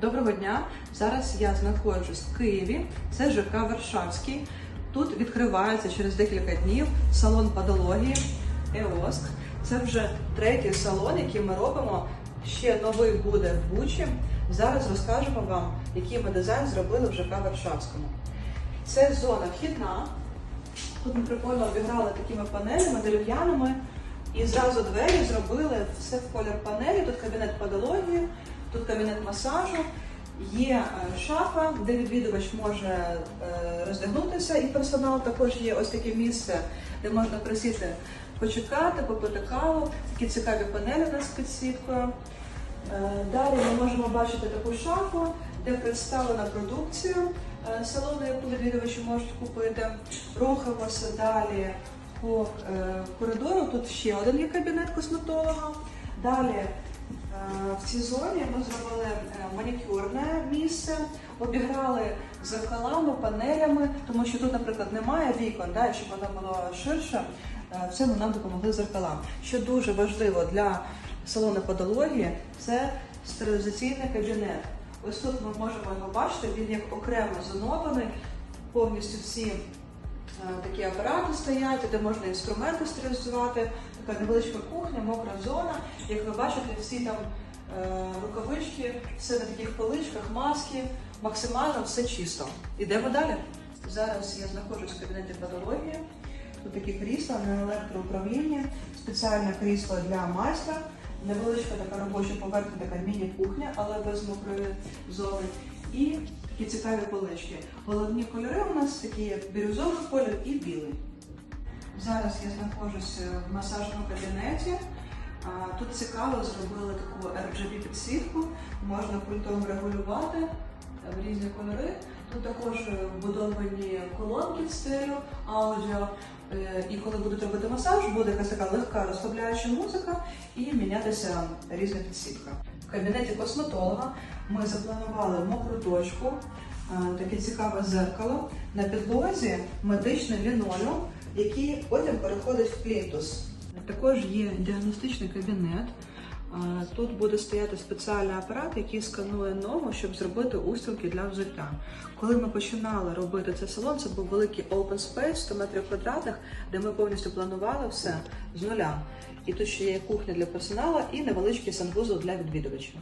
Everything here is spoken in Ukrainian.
Доброго дня! Зараз я знаходжусь в Києві. Це ЖК Варшавський. Тут відкривається через декілька днів салон подології ЕОСК. Це вже третій салон, який ми робимо. Ще новий буде в Бучі. Зараз розкажемо вам, який ми дизайн зробили в ЖК Варшавському. Це зона вхідна. Тут ми прикольно обіграли такими панелями дерев'яними. І зразу двері зробили все в колір панелі. Тут кабінет подології, тут кабінет масажу. Є е, шафа, де відвідувач може е, роздягнутися, і персонал також є ось таке місце, де можна присіти, почекати, попити каву. Такі цікаві панелі у нас з підсвіткою. Е, Далі ми можемо бачити таку шафу, де представлена продукція салону, яку відвідувачі можуть купити. Рухаємося далі по коридору. Тут ще один є кабінет косметолога. Далі в цій зоні ми зробили е, манікюрне місце, обіграли зеркалами, панелями, тому що тут, наприклад, немає вікон, да, щоб воно було ширше. е, В цьому нам допомогли зеркала. Що дуже важливо для салону подології, це стерилізаційний кабінет. Ось тут ми можемо його бачити, він як окремо зонований, повністю всі е, такі апарати стоять, де можна інструменти стерилізувати, така невеличка кухня, мокра зона. Як ви бачите, всі там е, рукавички, все на таких поличках, маски, максимально все чисто. Ідемо далі. Зараз я знаходжусь в кабінеті патології. Тут такі крісла на електроуправлінні, спеціальне крісло для майстра, невеличка така робоча поверхня, така міні-кухня, але без мокрої зони. І такі цікаві полички. Головні кольори у нас такі як бірюзовий колір і білий. Зараз я знаходжуся в масажному кабінеті. Тут цікаво зробили таку RGB підсвітку, можна пультом регулювати в різні кольори. Тут також вбудовані колонки в стилю, аудіо. Е, І коли будуть робити масаж, буде якась така легка розслабляюча музика і мінятися різна підсвітка. В кабінеті косметолога ми запланували мокру точку, е, таке цікаве зеркало. На підлозі медичний лінолеум, який потім переходить в плінтус. Також є діагностичний кабінет. Тут буде стояти спеціальний апарат, який сканує ногу, щоб зробити устілки для взуття. Коли ми починали робити цей салон, це був великий open space, 100 метрів квадратних, де ми повністю планували все з нуля. І тут ще є кухня для персоналу і невеличкий санвузол для відвідувачів.